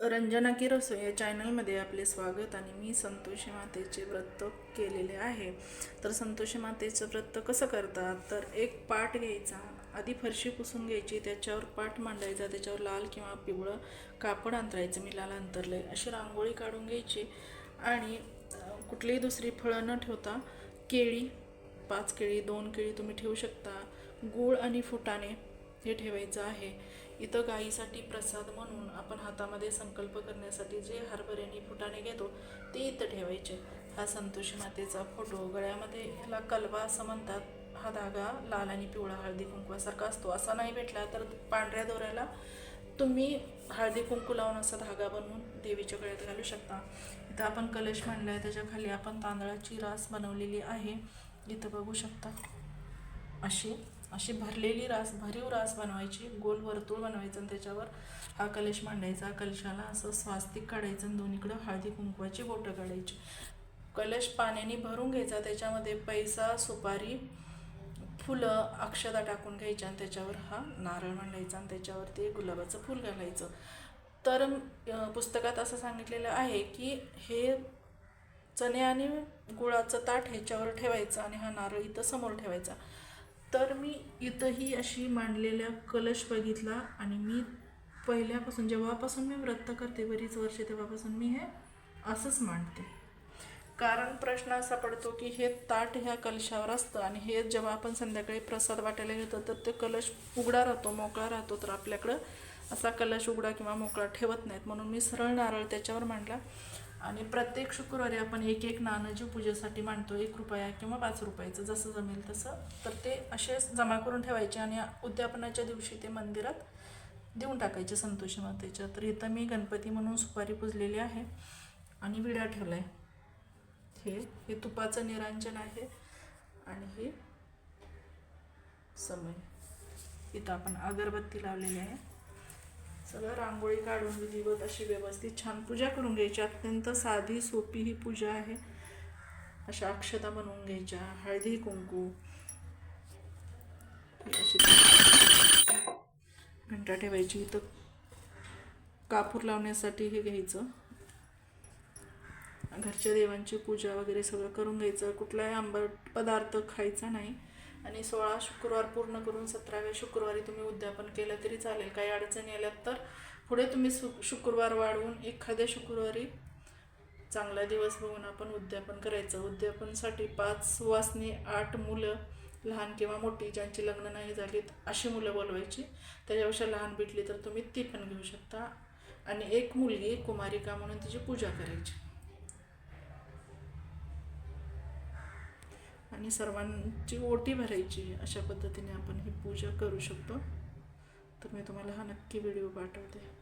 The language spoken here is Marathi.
रंजना की रसोई या चॅनलमध्ये आपले स्वागत आणि मी संतोषी मातेचे व्रत केलेले आहे. तर संतोषी मातेचं व्रत कसं करतात? तर एक पाट घ्यायचा आधी फरशी पुसून घ्यायची त्याच्यावर पाट मांडायचा त्याच्यावर लाल किंवा पिवळं कापड अंतरायचं मी लाल अंतरले अशी रांगोळी काढून घ्यायची आणि कुठलीही दुसरी फळं न ठेवता केळी पाच केळी दोन केळी तुम्ही ठेवू शकता. गूळ आणि फुटाणे हे ठेवायचं आहे. इथं गाईसाठी प्रसाद म्हणून आपण हातामध्ये संकल्प करण्यासाठी जे हरभऱ्याने फुटाणे घेतो ते इथं ठेवायचे. हा संतोषी मातेचा फोटो गळ्यामध्ये ह्याला कलवा असं म्हणतात. हा धागा लाल आणि पिवळा हळदी कुंकवासारखा असतो. असा नाही भेटला तर पांढऱ्या दोऱ्याला तुम्ही हळदी कुंकू लावून असा धागा बनवून देवीच्या गळ्यात घालू शकता. इथं आपण कलश मांडला आहे त्याच्याखाली आपण तांदळाची रास बनवलेली आहे. इथं बघू शकता. अशी अशी भरलेली रास भरीव रास बनवायची गोल वर्तुळ बनवायचं आणि त्याच्यावर हा कलश मांडायचा. कलशाला असं स्वास्तिक काढायचं आणि दोन्हीकडं हळदी कुंकवाची बोटं काढायची. कलश पाण्याने भरून घ्यायचा त्याच्यामध्ये पैसा सुपारी फुलं अक्षदा टाकून घ्यायची आणि त्याच्यावर हा नारळ मांडायचा आणि त्याच्यावरती गुलाबाचं फूल घालायचं. तर पुस्तकात असं सांगितलेलं आहे की हे चणे आणि गुळाचं ताट ह्याच्यावर ठेवायचं आणि हा नारळ इथं समोर ठेवायचा. तर मी इथंही अशी मांडलेल्या कलश बघितला आणि मी पहिल्यापासून जेव्हापासून मी व्रत करते बरीच वर्षे तेव्हापासून मी हे असंच मांडते. कारण प्रश्न असा पडतो की हे ताट ह्या कलशावर असतं आणि हे जेव्हा आपण संध्याकाळी प्रसाद वाटायला घेतो तर ते कलश उघडा राहतो मोकळा राहतो. तर आपल्याकडं असा कलश उघडा किंवा मोकळा ठेवत नाहीत. म्हणून मी सरळ नारळ त्याच्यावर मांडला. आणि प्रत्येक शुक्रवारी आपण एक एक नाणं जे पूजेसाठी मांडतो एक रुपया किंवा पाच रुपयाचं जसं जमेल तसं. तर ते असे जमा करून ठेवायचे आणि उद्यापनाच्या दिवशी ते मंदिरात देऊन टाकायचे संतोषी मातेच्या. तर इथं मी गणपती म्हणून सुपारी पुजलेली आहे आणि विडा ठेवला आहे हे हे तुपाचं निरांजन आहे आणि हे समय. इथं आपण अगरबत्ती लावलेली आहे. सगळं रांगोळी काढून विधिवत अशी व्यवस्थित छान पूजा करून घ्यायची. अत्यंत साधी सोपी ही पूजा आहे. अशा अक्षता बनवून घ्यायच्या. हळदी कुंकू. अशी घंटा ठेवायची. इथं कापूर लावण्यासाठी हे घ्यायचं. घरच्या देवांची पूजा वगैरे सगळं करून घ्यायचं. कुठलाही आंबट पदार्थ खायचा नाही. आणि सोळा शुक्रवार पूर्ण करून सतराव्या शुक्रवारी तुम्ही उद्यापन केलं तरी चालेल. काही अडचणी आल्यात तर पुढे तुम्ही सु शुक्रवार वाढवून एखाद्या शुक्रवारी चांगला दिवस बघून आपण उद्यापन करायचं. उद्यापनसाठी पाच सुवासनी आठ मुलं लहान किंवा मोठी ज्यांची लग्न नाही झालीत अशी मुलं बोलवायची. त्याच्यापेक्षा लहान भेटली तर तुम्ही ती पण घेऊ शकता. आणि एक मुलगी कुमारिका म्हणून तिची पूजा करायची. आणि सर्वांची ओटी भरायची अशा पद्धतीने आपण ही पूजा करू शकतो. तर मी तुम्हाला हा नक्की व्हिडिओ पाठवते.